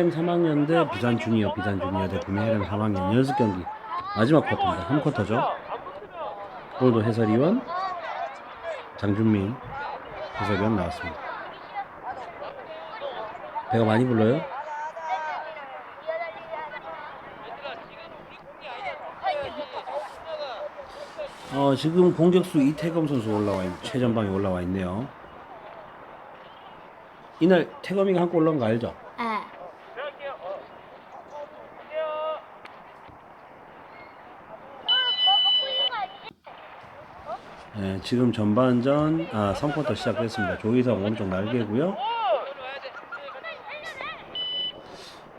구미LM 3학년 대 부산 주니어, 부산 주니어 대 구미LM 3학년 연습 경기 마지막 쿼터입니다. 3쿼터죠. 오늘도 해설위원 장준민 해설위원 나왔습니다. 배가 많이 불러요? 어, 지금 공격수 이태검 선수 올라와 있, 최전방에 올라와 있네요. 이날 태검이가 한 골 넣은 거 알죠? 아, 네, 지금 전반전 아 3쿼터 시작됐습니다. 조희성 오른쪽 날개고요.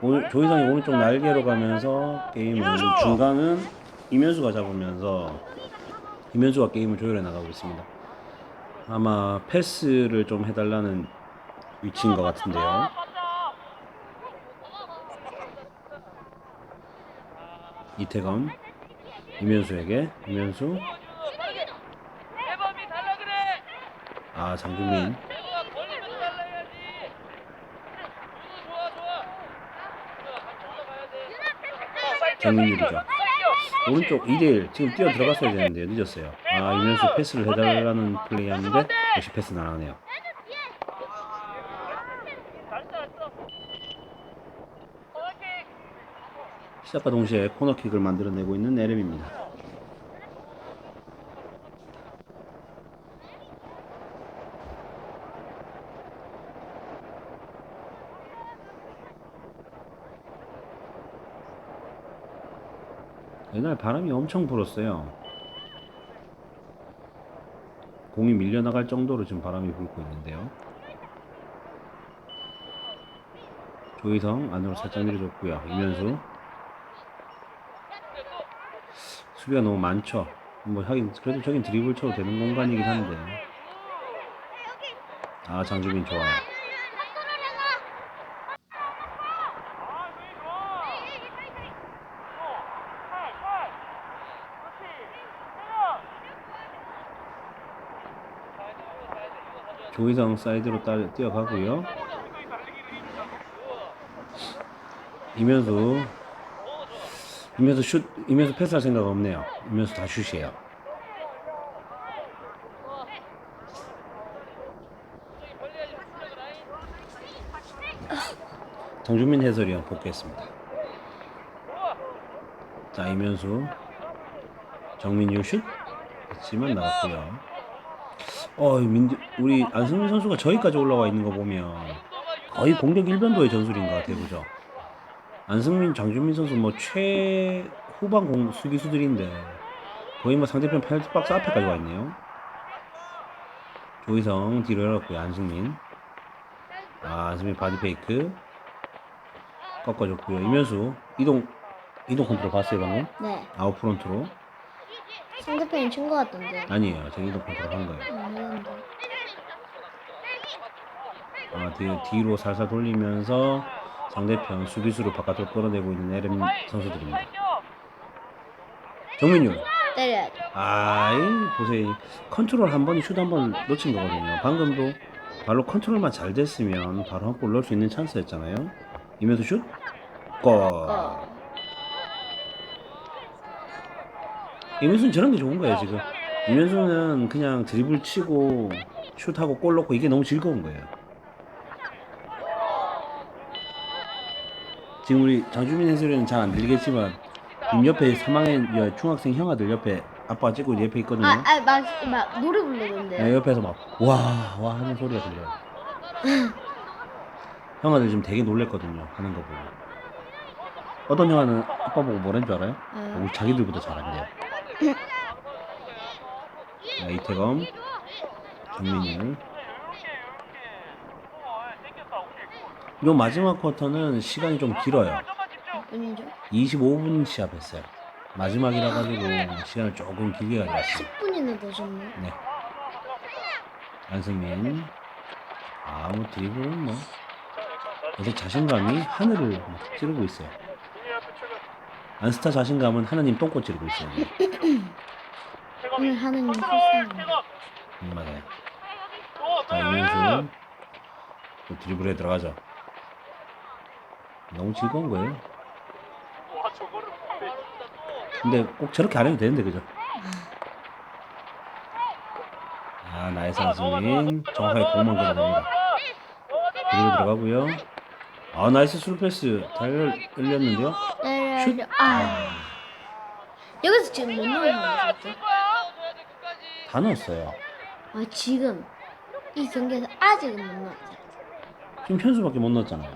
오, 조희성이 오른쪽 날개로 가면서 게임을 중간은 이면수가 잡으면서 이면수가 게임을 조율해 나가고 있습니다. 아마 패스를 좀 해달라는 위치인 것 같은데요. 이태검 이면수에게 이면수 해범이 달라 그래. 아 올라가야 돼. 정민율이죠. 오른쪽 2대1 지금 뛰어 들어갔어야 되는데 늦었어요. 아 이면수 패스를 해달라는 플레이였는데 역시 패스 나가네요. 시작과 동시에 코너킥을 만들어내고 있는 LM입니다. 옛날 바람이 엄청 불었어요. 공이 밀려나갈 정도로 지금 바람이 불고 있는데요. 조희성 안으로 살짝 밀어줬고요. 이면수 수비가 너무 많죠. 뭐 하긴 그래도 저긴 드리블 쳐도 되는 공간이긴 한데. 아 장주빈 좋아요. 조희성 사이드로 따, 뛰어가고요. 이면수 이면수 슛 이면수 패스할 생각 없네요. 이면수 다 슛이에요. 정준민 해설위원 복귀했습니다. 자 이면수 정민유 슛 했지만 나왔고요. 어 민두, 우리 안승민 선수가 저기까지 올라와 있는 거 보면 거의 공격 일변도의 전술인 것 같아요, 그죠? 안승민, 장준민 선수 뭐 최후방 공 수비수들인데 거의 뭐 상대편 페널티 박스 앞에까지 와 있네요. 조희성 뒤로 열었고요, 안승민. 아, 안승민 바디 페이크 꺾어줬고요. 이면수 이동 이동 컨트롤 봤어요 방금? 네. 아웃 프론트로 상대편이 친것 같던데. 아니에요. 이동 컨트롤 한 거예요. 아니었는데. 아, 뒤, 뒤로 살살 돌리면서 상대편 수비수를 바깥으로 끌어내고 있는 LM 선수들입니다. 정민유. 때려야죠. 아이, 보세요. 이 컨트롤 한 번, 슛 한 번 놓친 거거든요. 방금도 발로 컨트롤만 잘 됐으면 바로 한 골 넣을 수 있는 찬스였잖아요. 이면서 슛? 골. 어. 이면수는 저런 게 좋은 거예요, 지금. 이면수는 그냥 드리블 치고 슛하고 골 넣고 이게 너무 즐거운 거예요. 지금 우리 장주민 해설위는 잘 안 들리겠지만 님 옆에 3학년 중학생 형아들 옆에 아빠가 찍고 옆에 있거든요. 아, 아, 막, 막 노래 부르던데요. 네, 옆에서 막 와 와 하는 소리가 들려요. 형아들 지금 되게 놀랬거든요. 하는 거 보고. 어떤 형아는 아빠 보고 뭐라는 줄 알아요? 어. 우리 자기들보다 잘한대요. 자, 이태검, 정민일. 요 마지막 쿼터는 시간이 좀 길어요. 몇 분이죠? 25분 시합했어요. 마지막이라 가지고 시간을 조금 길게 가져왔어요. 10분이나 더 줬네. 네. 안승민. 아, 뭐 드리블은 뭐. 어제 자신감이 하늘을 막 찌르고 있어요. 안스타 자신감은 하나님 똥꼬 찌르고 있어요. 오늘 일 불쌍해. 음, 맞아요. 자, 이면수. 또 드리블에 들어가죠. 너무 즐거운 거예요. 근데 꼭 저렇게 안 해도 되는데 그죠? 아 나의 선수님 정확하게 공만 걸어냅니다. 그리고 들어가고요. 아 나이스 술패스 잘 열렸는데요. 네, 슛. 네, 아. 여기서 지금 못 넣는 거 같죠? 다 넣었어요. 아 지금 이 경기에서 아직은 못 넣었죠. 지금 현수밖에 못 넣었잖아요.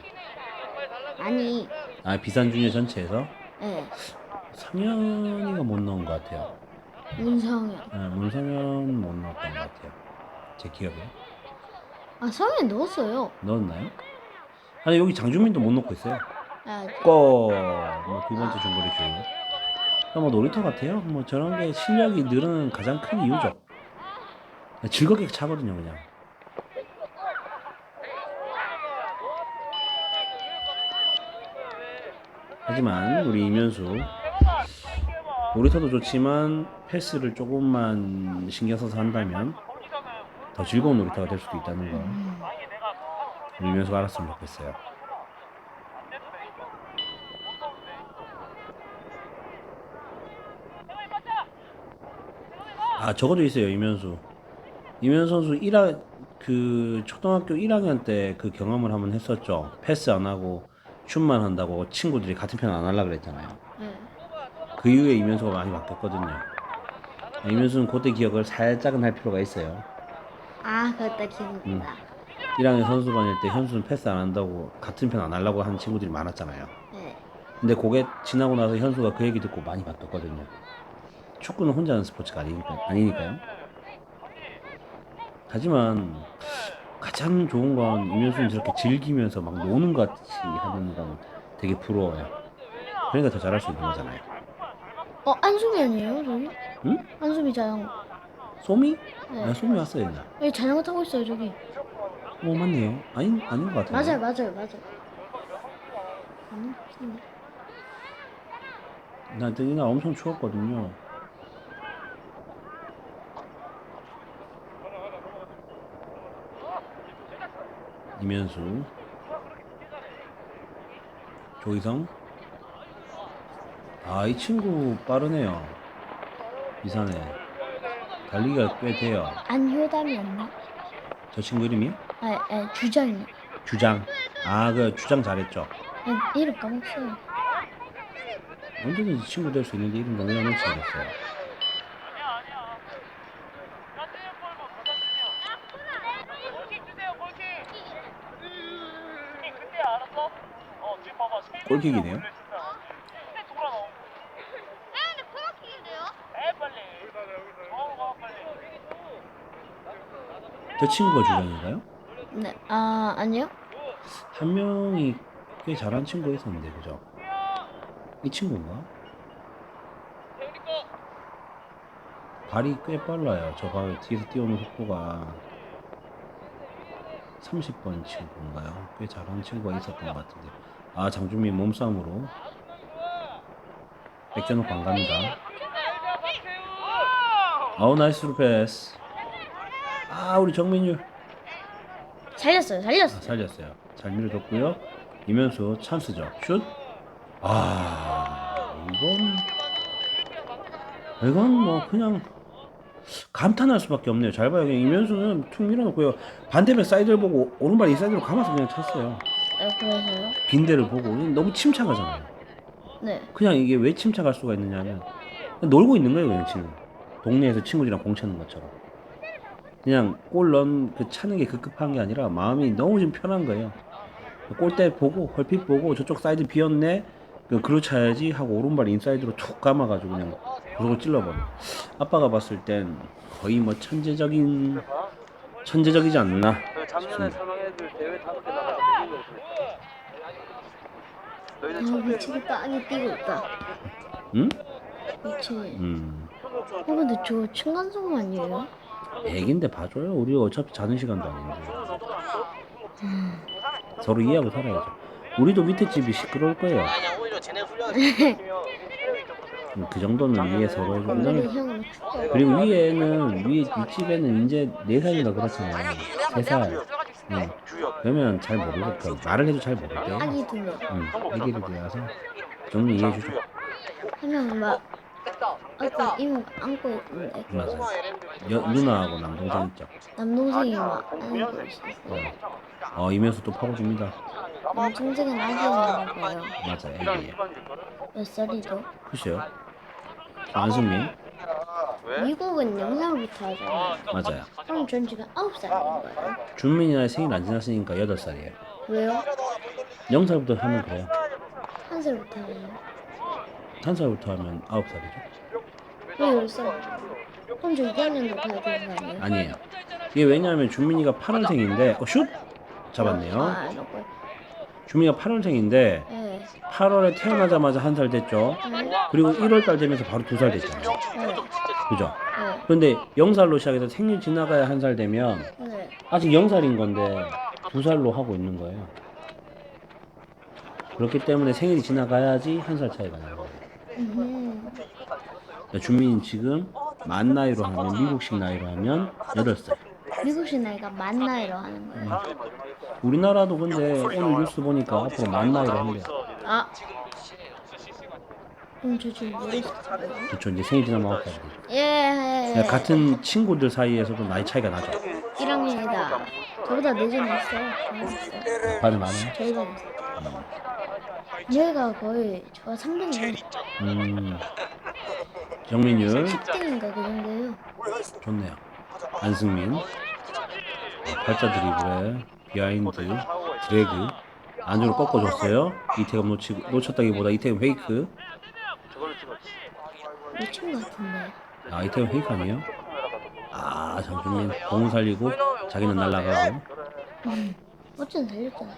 아니, 아 비산 주니어 전체에서 예, 상현이가 못 넣은 것 같아요. 문성현. 네, 문상현 못 넣었던 것 같아요. 제 기억에 아 성현 넣었어요. 넣었나요? 아니 여기 장준민도 못 넣고 있어요. 아, 골뭐두 번째 중거리 슛. 뭐 놀이터 같아요. 뭐 저런 게 실력이 늘어나는 가장 큰 이유죠. 즐겁게 차거든요, 그냥. 하지만 우리 이면수 놀이터도 좋지만 패스를 조금만 신경 써서 한다면 더 즐거운 놀이터가 될 수도 있다는 거 우리 이면수가 알았으면 좋겠어요. 아 저것도 있어요 이면수. 이면수 선수 1학 그 초등학교 1학년 때 그 경험을 한번 했었죠. 패스 안 하고 슛만 한다고 친구들이 같은 편 안 하려 그랬잖아요. 예. 그 이후에 이면수가 많이 바뀌었거든요. 이면수는 그때 기억을 살짝은 할 필요가 있어요. 아, 그때 기억난다. 1학년 선수반일 때 현수는 패스 안 한다고 같은 편 안 하려고 하는 친구들이 많았잖아요. 예. 근데 그게 지나고 나서 현수가 그 얘기 듣고 많이 바뀌었거든요 축구는 혼자 하는 스포츠가 아니니까, 아니니까요 하지만 가장 좋은 건 이면수는 저렇게 즐기면서 막 노는 것 같이 하는 건 되게 부러워요. 그러니까 더 잘할 수 있는 거잖아요. 어, 안수미 아니에요, 저기? 응? 안수미 자전거. 소미? 네. 아, 소미 왔어요, 옛날. 여기 자전거 타고 있어요, 저기. 어, 맞네요. 아닌, 아닌 것 같아요. 맞아요, 맞아요, 맞아요. 음, 음. 나날 엄청 추웠거든요. 이면수. 조희성. 아 이 친구 빠르네요. 이산에. 달리기가 꽤 돼요. 안효담이 었나? 저 친구 이름이? 아, 예, 주장이. 주장. 아 그 주장 잘했죠. 아, 이름 까먹었어요. 언제든지 친구 될 수 있는데 이름 너무 안 치겠어요 아니야 아니야 같은 볼만 받아주면 골킥 주세요 골킥 킥 그때 알았어? 어 지금 봐봐 세 명이나 골킥이네요. 저 친구가 주장인가요? 네, 아, 아니요? 한 명이 꽤 잘한 친구가 있었는데 그죠? 이 친구인가? 발이 꽤 빨라요. 저발 뒤에서 뛰어오는 속도가 30번 친구인가요? 꽤 잘하는 친구가 있었던 것 같은데. 아 장준민 몸싸움으로 백전호 안 갑니다. 알자 박태우 아우 나이스 패스. 아 우리 정민율 살렸어요, 아, 살렸어요. 살렸어요. 잘 밀어줬고요. 이면수 찬스죠. 슛. 아 이건 이건 뭐 그냥 감탄할 수밖에 없네요. 잘 봐요. 이면수는 툭 밀어놓고요. 반대편 사이드를 보고 오른발 인사이드로 감아서 그냥 찼어요. 네, 그래서요? 빈대를 보고 너무 침착하잖아요. 네. 그냥 이게 왜 침착할 수가 있느냐면 그냥 놀고 있는 거예요. 그냥 지금 동네에서 친구들이랑 공 차는 것처럼. 그냥 골 넣은 그 차는 게 급급한 게 아니라 마음이 너무 좀 편한 거예요. 골대 보고 얼핏 보고 저쪽 사이드 비었네. 그 그로 차야지 하고 오른발 인사이드로 툭 감아가지고 그냥 구석을 찔러버려. 아빠가 봤을 땐 거의 뭐 천재적인 천재적이지 않나 그 작년에 싶습니다. 대회 다섯 개 아, 미치게 땅에 뛰고 있다. 응? 미치게. 음. 어, 근데 저 층간소음 아니에요? 애긴데 봐줘요. 우리 어차피 자는 시간도 아닌데. 서로 이해하고 살아야죠. 우리도 밑에 집이 시끄러울 거예요. 아니야 오히려 쟤네 훈련을 시키면 음, 그 정도는 이해 서로 오늘은 해주고. 그리고 위에는, 위에 윗집에는 이제 4살인가 그렇잖아요. 3살. 응. 주역. 그러면 잘 모르겠고 말을 해도 잘 모르대. 아기 두 명. 응, 애기를 들어서 정리 이해해 주죠. 한 명은 막 어떤 이모 안고 있는데 맞아. 여, 누나하고 남동생 있죠. 남동생이 막 안고 있었어. 어, 이면서 또 파고줍니다. 남동생은 아기였나 봐요. 맞아, 애기예요. 몇 살이죠? 글쎄요. 안승민 미국은 영상부터 하잖아요. 맞아요. 그럼 전 지금 9살인 거예요. 준민이나 생일 안 지났으니까 8살이에요. 왜요? 0살부터 하면 그래요. 한 살부터 하면. 1살부터 하면 9살이죠. 왜 10살? 그럼 저 2학년도 가야 되는 거 아니에요? 아니에요. 이게 왜냐하면 준민이가 8월생인데, 어, 슛! 잡았네요. 아, 이거. 준민이가 8월생인데, 네. 8월에 태어나자마자 한 살 됐죠. 네. 그리고 1월달 되면서 바로 두 살 됐잖아요. 네. 그죠? 네. 그런데 0살로 시작해서 생일 지나가야 한 살 되면 네. 아직 0살인 건데 두 살로 하고 있는 거예요. 그렇기 때문에 생일이 지나가야지 한 살 차이가 나는 거예요. 음. 그러니까 준민이 지금 만 나이로 하면 미국식 나이로 하면 8살. 미국식 나이가 만 나이로 하는 거예요. 우리나라도 근데 오늘 뉴스 보니까 앞으로 만 나이로 한대요. 아. 그럼 저 지금. 이제 생일 지나면 9살 되죠. 예, 예, 예. 그러니까 같은 친구들 사이에서도 나이 차이가 나죠. 1학년이다. 저보다 했어요. 잘했어요. 반이 많아요. 저희가. 얘가 거의 저가 3등이에요. 음, 정민율 10등인가 그 정도예요. 좋네요. 안승민 발자 드리블에 비하인드 드래그 안으로 꺾어줬어요. 이태금 놓치고 놓쳤다기보다 이태금 페이크. 저걸로 찍었지. 미친 것 같은데. 아 이태금 페이크 아니에요? 아 장준민 공을 살리고 자기는 날아가고 어쩐 살렸잖아.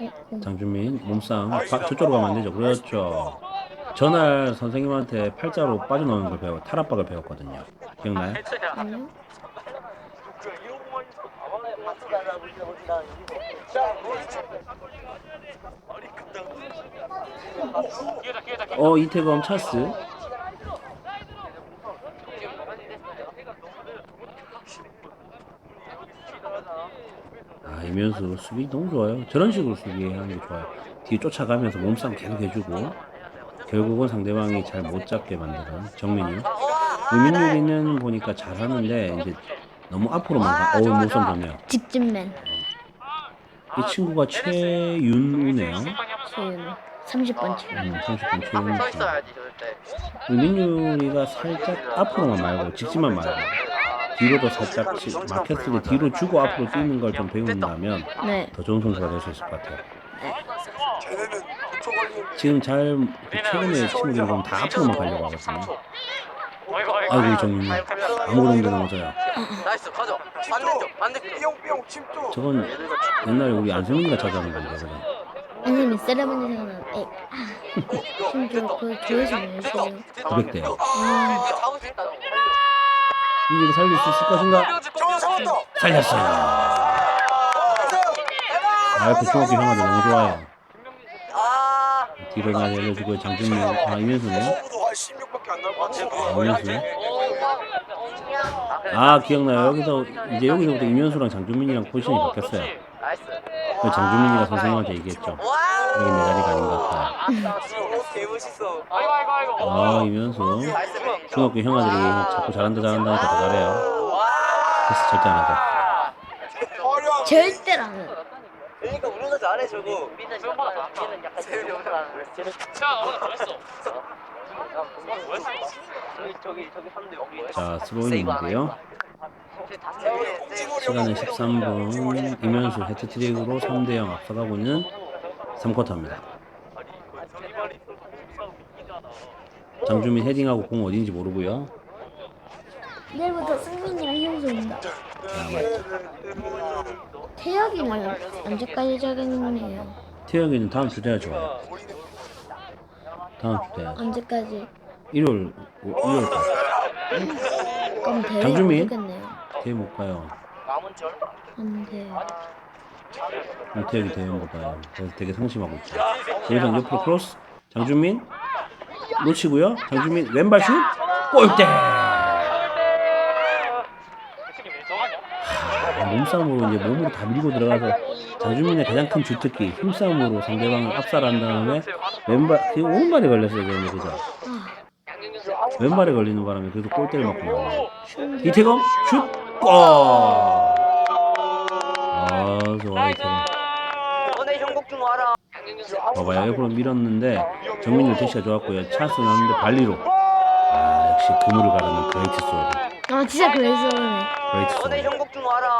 어, 어. 장준민 몸싸움 바, 저쪽으로 가면 안 되죠. 그렇죠. 전날 선생님한테 팔자로 빠져나오는 걸 배워 탈압박을 배웠거든요. 기억나요? 아니요? 어 이태검 차스. 아 이면수 수비 너무 좋아요. 저런 식으로 수비하는 게 좋아요. 뒤에 쫓아가면서 몸싸움 계속 해주고 결국은 상대방이 잘 못 잡게 만드는 정민유 의민유리는 보니까 잘하는데 이제 너무 앞으로만 가 어우 몸싸움 좋네요. 직진맨. 이 친구가 최윤우네요. 최윤우. 30번 치 음, 30분 최윤우 서씨 있어야지 저럴 때. 민율이가 살짝 앞으로만 말고 직진만 말고 뒤로도 살짝 치- 막혔을 때 뒤로 주고 앞으로 뛰는 걸 좀 배운다면 네. 더 좋은 선수가 될 수 있을 것 같아요. 지금 잘그 최근에 친구들 보면 다 앞으로만 가려고 하거든요. 아이고 이 정민이 아무것도 못 넘어져요. 나이스 가져. 반대쪽 반대쪽. 저건 옛날에 우리 안승민이가 찾아오는 건데 그래. 선생님이 세레머니 생각나는 에 아. 심지어 그 교회에서 열심히 900대요. 아. 이기를 살릴 수 있을 것인가? 살렸어요. 아, 그 중학교 형아들 너무 좋아요. 아. 뒤로 많이 알려주고 장준민, 아 이면수네. 아, 이면수. 아 기억나요. 여기서 이제 여기서부터 이면수랑 장준민이랑 포지션이 바뀌었어요. 나이스. 그 장준민이가 선생님한테 얘기했죠. 와. 여기 내 자리가 아닌 것 같아. 아따 개 멋있어. 아이고 아이고 아이고. 아. 나이스. 중학교 형아들이 자꾸 잘한다 잘한다니까 더 잘해요. 와. 그래서 절대 안 하죠. 절대라는. 그러니까 우리가 잘해 저거. 민은 약간 민은 약간 세윤이 형이랑 쟤는 저기 저기 저기 3대 0. 자 스로인인데요. 시간은 13분. 이면수 해트트릭으로 3대0 앞서가고 있는 3쿼터입니다. 장준민 헤딩하고 공 어딘지 모르고요. 내일부터 승민이랑 현수 온다. 아, 맞죠. 태혁이는 언제까지 자겠느냐요? 태영이는 다음 주제가 좋아요. 다음 주제. 언제까지? 일요일, 일요일 거. 그럼 대회 장준민? 모르겠네요. 대회 못 가요. 남은 절. 안 돼. 태영이 대회 못 가요. 그래서 되게 상심하고 있죠. 여기서 옆으로 크로스. 장준민 놓치고요. 장준민 왼발 슛 골대. 몸싸움으로 이제 몸으로 다 밀고 들어가서 장준민의 가장 큰 주특기 힘싸움으로 상대방을 압살한 다음에 왼발 그 오른발에 걸렸어요 그런데 그죠? 아, 왼발에 걸리는 바람에 그래도 골대를 맞고 나와요. 이태검 슛! 골! 아 좋아 이태검 너네 형국 좀 와라. 봐봐요 옆으로 밀었는데 정민율 대시가 좋았고요 찬스 나왔는데 발리로 아 역시 그물을 가르는 그레이트 소드 아, 진짜 그래서. 그레이트 너네 소드 형국 좀 와라.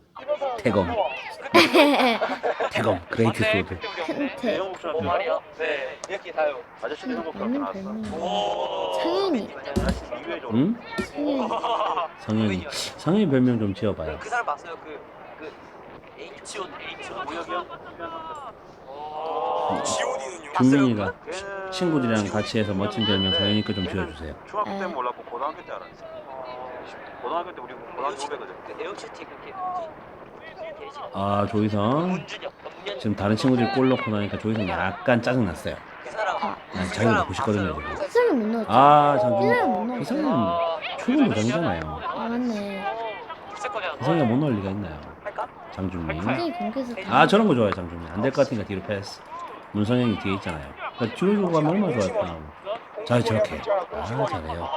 태검 태검 그레이트 소드 큰태. 뭐 말이야? 네. 이렇게 다요. 아저씨도 형국 맞는 나왔어. 별명. 상현이. 응? 상현이. 성현이 성현이 별명 좀 지어봐요 그 사람 봤어요? 그, 그, H.O. H.O. 우혁이요? 준민이가 친구들이랑 같이 해서 멋진 별명 성현이 거 좀 지어주세요 중학교 에. 때 몰랐고 고등학교 때 알았어. 고등학교 때 우리 고등학교 후배거든. 그 에어치티 그게 뭐지? 아 조희성. 지금 다른 친구들이 골 넣고 나니까 조희성 약간 짜증났어요. 아, 난 자기도 보고 싶거든요 지금 희성이 못 넣었지. 아 희성이 못 출근 도장이잖아요. 아, 맞네. 희성이가 못 넣을 리가 있나요? 할까? 장준민 경기에서 다. 아 저런 거 좋아요 장준민 안 될 것 같으니까 뒤로 패스. 문성형이 뒤에 있잖아요. 그러니까 주고 가면 얼마나 좋아할까 자 저렇게. 아 잘해요.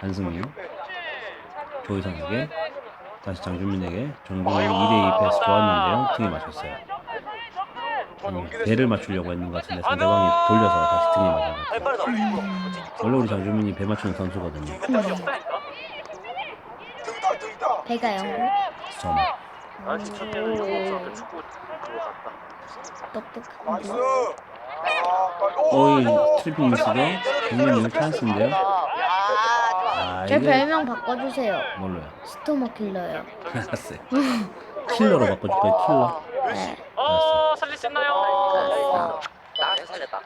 한승민 조희성에게 다시 장준민에게 정동훈 2대2 패스 좋았는데요 등에 맞췄어요 음, 배를 맞추려고 했는 것 같은데 상대방이 돌려서 다시 등에 맞아요. 음. 원래 우리 장준민이 배 맞추는 선수거든요 배가 영어. 점 때는 축구 그거 갔다. 똑똑한데. 오이 트리핑 미스도 장준민 찬스인데요 아, 아제 이게 별명 바꿔주세요. 뭘로요? 스토머 킬러요. 알았어요 킬러로 바꿔줄까요 킬러? 네. 알았어요 살릴 수 있나요? 살렸다.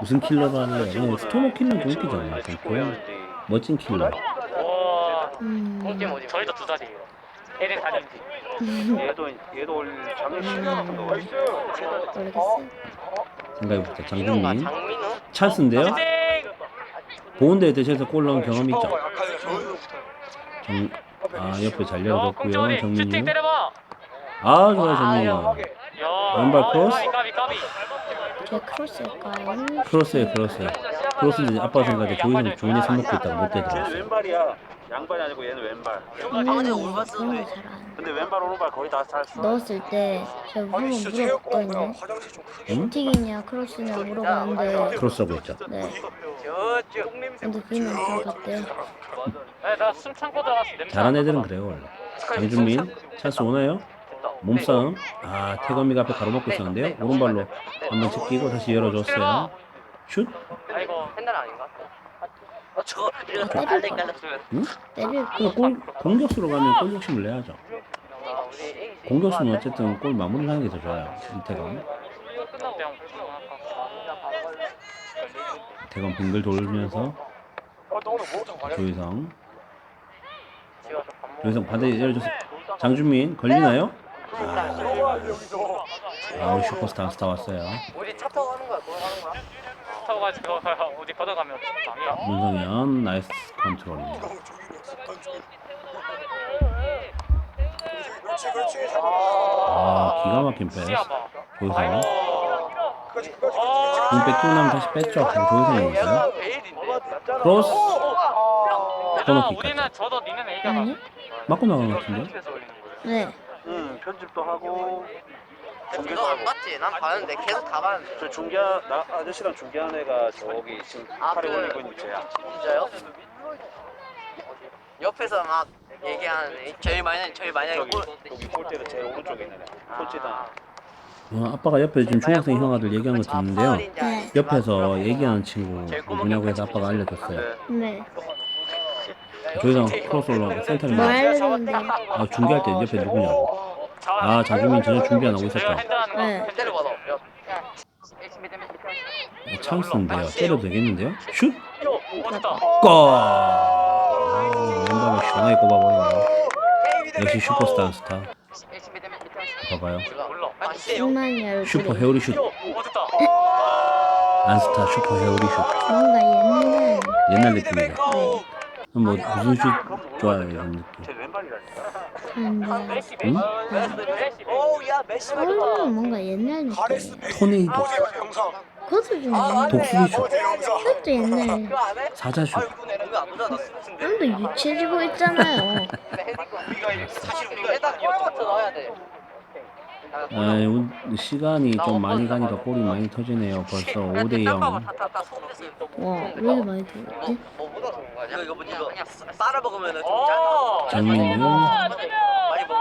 무슨 킬러도 할래요? 그냥 스토머 킬러는 좀 웃기잖아요 그냥 멋진 킬러 와, 음. 저희도 두 살이에요. 애는 4년지. 얘도 얘도 올 작년 10년 같은 거 같아. 모르겠어. 생각해보자 장준민 장민우? 찬스인데요? 땡! 보은대 대신해서 골 넣은 경험이 있죠? 정... 아 옆에 잘 슈팅 정민이. 아 좋아요 정민이 야, 왼발 크로스? 제 크로스일까요? 크로스에 크로스에 크로스인데 아빠 생각에 조이성 종원이 손 놓고 있다가 못대 얘는 들어갔어요 왼발이야. 양발이 아니고 얘는 왼발. 장난이 오늘 올바스 그런 왜? 거 잘안 근데 왼발 오른발 거의 다잘 써. 넣었을 때 제가 한번 물어봤거든요. 응? 슈팅이냐 크로스냐 물어봤는데 크로스라고 했죠 네. 저쪽. 근데 그게 안 들어갔대요. 네, 나숨 참고 들어갔어. 냄새. 잘한 애들은 그래요 원래 장준민 찬스 오나요? 몸싸움 아 태검이가 앞에 가로막고 있었는데요 오른발로 한번 제끼고 다시 열어줬어요 슛? 아이고. 팬달 아닌가? 어, 저거 이거 알렉 깔렸으면. 응? 때릴 그골 공격수로 가면 골 욕심을 내야죠 아, 우리 애기 공격수는 어쨌든 골 마무리를 하는 게 더 좋아요 한번 태검 빙글 돌면서 조희성 가서 밥 먹어. 조희성 반대 열어줬어요 장준민 걸리나요? 아, 아우 슈퍼스타 스타 왔어요 우리 차 타고 가는 거야? 그거 가는 거야? 타고 가지 그거 어디 걷어가면 당이야. 문성현 나이스 컨트롤입니다. 아. 기가 막힌 패스. 시야봐. 아, 공 뺏기고 나면 다시 뺐죠? 조희성이었어요 크로스. 얘들아, 코너킥 우리는 같죠 저도 니는 아니? 맞고. 나간 것 같은데. 네. 응 편집도 하고 너안. 봤지? 난 봤는데 계속 다 봤는데. 저 중계 나 아저씨랑 중계한 애가 저기 지금 아, 팔에 그- 올리고 있는 쟤야. 진짜요? 옆에서 막 얘기하는 애. 제일 많이 제일 많이 하는 저기 골. 여기 골대로 제일 오른쪽에 있는 애. 꼴찌다. 어, 아빠가 옆에 지금 중학생 형 아들 얘기한 거 듣는데요 네. 옆에서 얘기하는 친구 누구냐고 해서 아빠가 알려줬어요 네. 조희성 크로스 올라가고 센터를 뭐가 하려는데? 아 중계할 때 옆에 누구냐고 아 장준민 전혀 준비 안 하고 있었죠 네. 어, 찬스인데요 때려도 되겠는데요 슛! 골! 아, 시원하게 꼽아버리네요 역시 슈퍼스타 스타 봐봐요. 아, 슈퍼 헤어리 슛. 안스타 슈퍼 헤어리 슛 뭔가 옛날 옛날 느낌이죠 네. 뭐 무슨 슛 좋아요 이런 느낌? 쟤 왼발 근데 메시 응? 오야 메시 얼굴은 뭔가 옛날 느낌. 토네이도 그것도 좀 옛날. 독수리쇼 그것도 옛날. 그거 안 해? 사자쇼 아유 그거 안 오잖아 스무스인데 아무도 유치해지고 있잖아요. 사실 우리가 일단 골부터 넣어야 돼 아, 우- 시간이 좀 많이 가니까 골이 많이 터지네요. 벌써 5대 0 와, 왜 이렇게 많이 들었지? 좋은 거야? 이거 이거 뭐 이거 쌀을 먹으면은 좀어 짧아. 장민유 많이 먹어.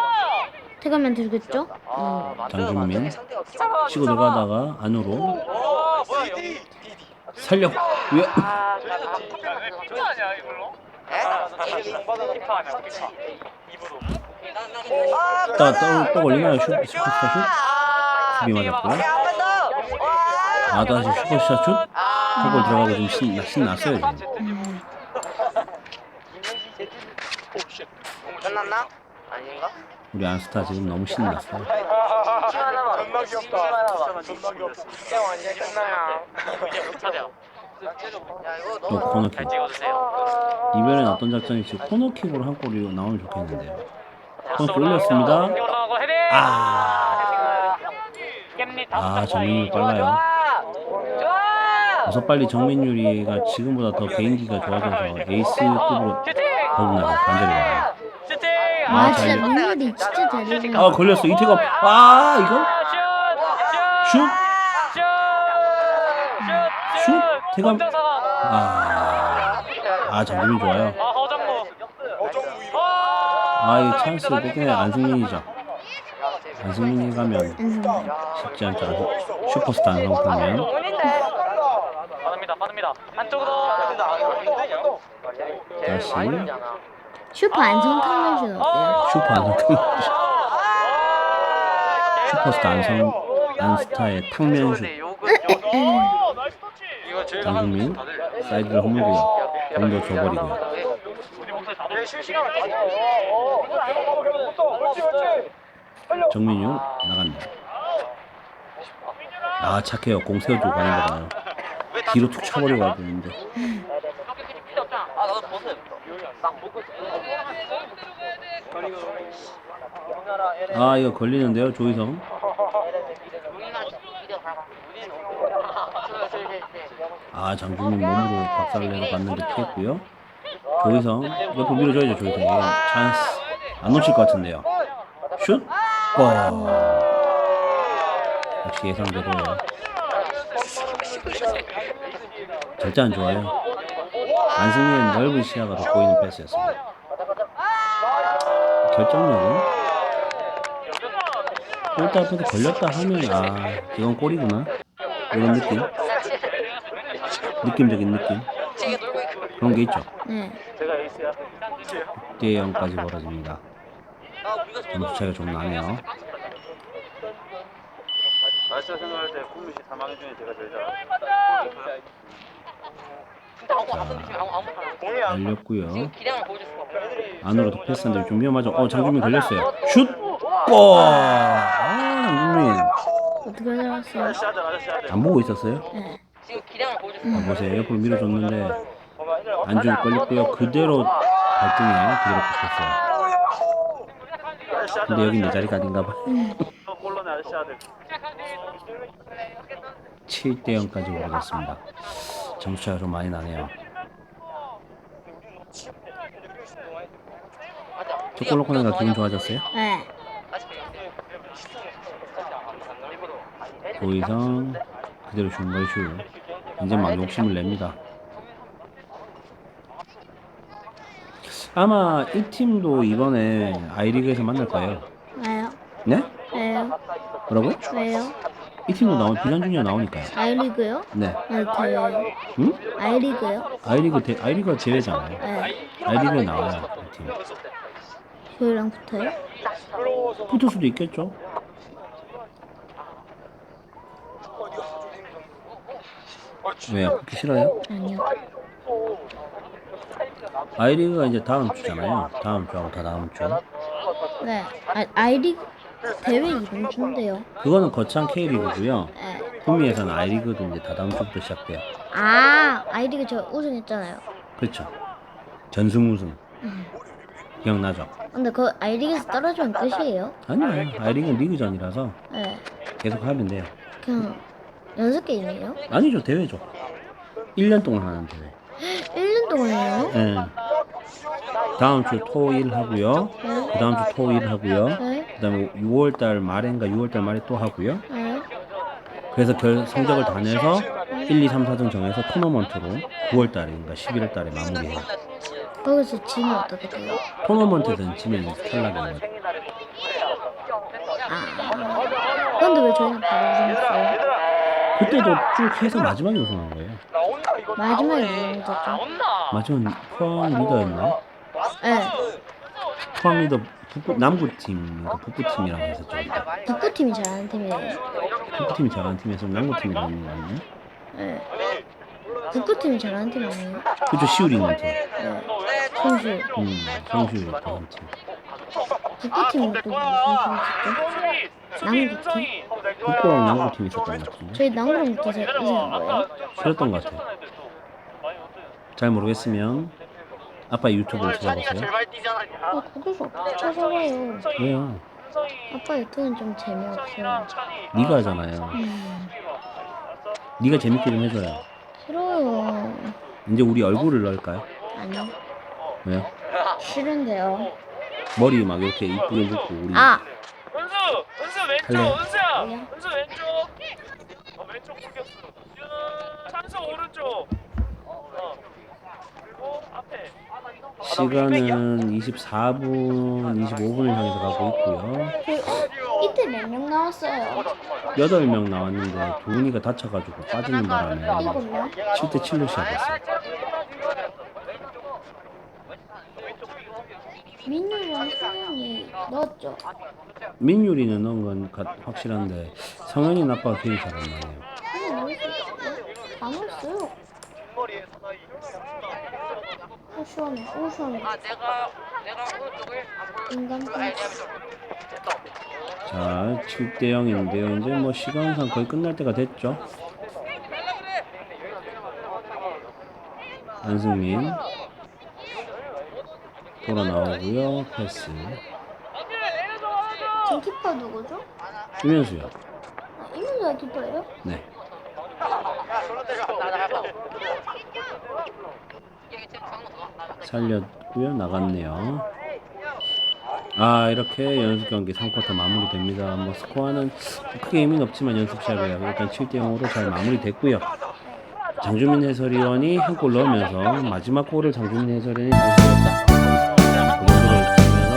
태가면 들겠죠? 아 상대가 키가 치고 들어가다가 안으로. 어, 뭐야 이거? 살려. 왜? 아 저기 아니야 이걸로? 키파 아니야 키파 입으로 또, 또, 또 걸리나요 슈, 슈퍼스타 슛? 수비 맞았고요 아 다시 슈퍼스타 슛? 한골 들어가고 좀 신, 신났어요 지금 음. 끝났나? 아닌가? 우리 안스타 지금 너무 신났어요 존나 귀엽다 존나 귀엽다. 형 완전 끝나요 이제 못 찾아 또 코너킥 이번엔 어떤 작전일지 코너킥으로 한 골이 나오면 좋겠는데요 올렸습니다. 헤딩 아, 깻잎 아점 정민율. 빨라요. 어서 빨리 정민율이가 지금보다 더 개인기가 좋아져서 에이스급으로 거듭나고 관절이 슈팅! 아, 아, 진짜 잘- 민율이 진짜 잘해주네. 아 걸렸어. 이태가 아 이거? 슛! 슛? 혼자서 아, 아 장민율 좋아요. 아 아 이 찬스 뽑기는 안승민이죠. 안승민이 가면. 쉽지 않죠. 안승- 슈퍼스타 안성포면. 빠릅니다 빠릅니다. 한쪽으로. 다시. 슈퍼 안성 탕면슛 어때요? 슈퍼 안성포 슈퍼스타 안성 안스타의 탕면슛 이거 제일 장국민 사이드를 허물고요. 공도 줘버리고요 정민유 나간다. 아. 착해요. 공 세워주고 가는 거 봐요. 뒤로 툭 쳐버리고 가야 되는데. 아 나도 벗어. 아 이거 걸리는데요 조희성? 아 장국민 몸으로 박살내러 갔는데 피했고요 조희성 옆으로 밀어줘야죠 조희성 이건 찬스. 안 놓칠 것 같은데요. 슛! 골! 역시 예상대로요 절대 안 좋아요. 안승민의 넓은 시야가 돋보이는 패스였습니다. 결정력은? 골대 앞에서 걸렸다 하면 아 이건 골이구나. 이런 느낌? 느낌적인 느낌 그런 게 있죠 네. 6대 0까지 벌어집니다 점수 차이가 좀 나네요 날짜 생각할 때 꿈이 사망 중에 제가 제일 잘. 열렸고요 기량을 보여줄 수가 없어 안으로도 패스한데 좀 위험하죠 어 장준민 걸렸어요 슛! 골! 아 장준민 어떻게 하자. 안 보고 있었어요? 네. 지금 기량을 보여줄 아, 보세요 옆으로 밀어줬는데 안줄 걸렸고요 그대로 발등에 그대로 붙었어요 근데 여긴 내 자리가 아닌가 봐 콜론의 아저씨 아들. 7대 0까지 오르겠습니다. 점수 차가 좀 많이 나네요. 넣고 나니까 기분 좋아졌어요? 네. 고이성 그대로 중거리 슛. 이제 막 욕심을 냅니다. 아마 이 팀도 이번에 아이리그에서 만날 거예요. 왜요? 네? 왜요? 뭐라고요? 왜요? 이 팀도 나오 비전 중에 나오니까요. 아이리그요? 네. 아, 대회. 응? 아이리그요? 아이리그 대, 아이리그 대회잖아요. 네. 아이리그에 나와요. 이 팀. 저희랑 붙어요? 붙을 수도 있겠죠. 왜요? 붙기 싫어요? 아니요. 아이리그가 이제 다음 주잖아요. 다음 주하고 다 다음 주. 네. 아, 아이리그 대회 이번 주인데요. 그거는 거창 K리그고요. 네. 구미에서는 아이리그도 이제 다 다음 주부터 시작돼요. 아, 아이리그 저 우승했잖아요. 그렇죠. 전승 우승. 기억나죠? 근데 그 아이리그에서 떨어지면 끝이에요? 아니요. 아이링은 리그전이라서 네. 계속 하면 돼요. 그냥 연습 게임이에요? 아니죠. 대회죠. 1년 동안 하는 대회. 1년 동안이요? 예. 다음 주 토일 하고요. 그 다음 주 토일 하고요. 네. 그 다음에 6월달 말인가 6월달 말에 또 하고요. 네. 그래서 결 성적을 다 내서 1, 2, 3, 4등 정해서 토너먼트로 9월달인가 11월달에 마무리해요. 거기서 지면 어떻게 돼요? 토너먼트든 지면 탈락인 거죠. 아. 근데 왜 저희는 바로 우승했어요? 그때도 쭉 해서 마지막에 우승한 거예요. 마지막에 우승했었죠? 마지막 포항 리더였나? 네. 포항 리더 북부, 남부 팀, 그 북부 팀이랑 했었죠. 북구 팀이 잘하는 팀이에요. 북부 팀이 잘하는 팀에서 남부 팀이라는 거 아니에요? 네. 북구 팀이 잘하는 팀 아니에요? 그죠 시우리 있는 팀. 네. 선수. 음, 성시우리 있던 팀. 북구 팀은 또 무슨 팀 있었죠? 남구 팀? 북부랑 남부 팀 있었던 것 같은데. 저희 남구랑 붙어서 우승한 거예요? 그랬던 것 같아요. 잘 모르겠으면 아빠 유튜브를 찾아보세요. 아, 거기서 어떻게 찾아봐요? 왜요? 아빠 유튜브는 좀 재미없어요. 네가 하잖아요. 음, 네가 재밌게 좀 해줘요. 싫어요. 이제 우리 얼굴을 넣을까요? 아니요. 왜요? 싫은데요. 머리 막 이렇게 이쁘게 해주고 우리 아! 은수, 은수 왼쪽, 할래. 은수야, 뭐야? 은수 왼쪽. 어, 왼쪽 풀겼어. 쭉, 찬수 오른쪽. 어. 그리고 앞에. 시간은 24분, 25분을 향해서 가고 있고요. 그, 이때 몇 명 나왔어요? 8명 나왔는데 도훈이가 다쳐가지고 빠지는 바람에 일곱 명? 7대 7로 시작했어요. 민유랑 수영이 넣었죠? 민유리는 넣은 건 가- 확실한데 성현이 아빠가 기억이 잘 안 나네요. 아니, 넣을 수 있어요? 다 넣었어요. 오, 시원해. 오, 시원해. 아 내가 내가 오른쪽을 인간 팬 자, 7대 0인데요. 이제 뭐 시간상 거의 끝날 때가 됐죠. 안승민 돌아 나오고요. 패스. 지금 키퍼 누구죠? 이면수요. 아, 이문수가 키퍼예요? 네. 살렸고요. 나갔네요. 아 이렇게 연습 경기 3쿼터 마무리됩니다. 뭐 스코어는 크게 의미는 없지만 연습 시합에 일단 7대 0으로 잘 마무리됐고요. 장주민 해설위원이 한 골 넣으면서 마지막 골을 장주민 해설위원이. 그 마무리하겠습니다.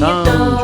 다음 주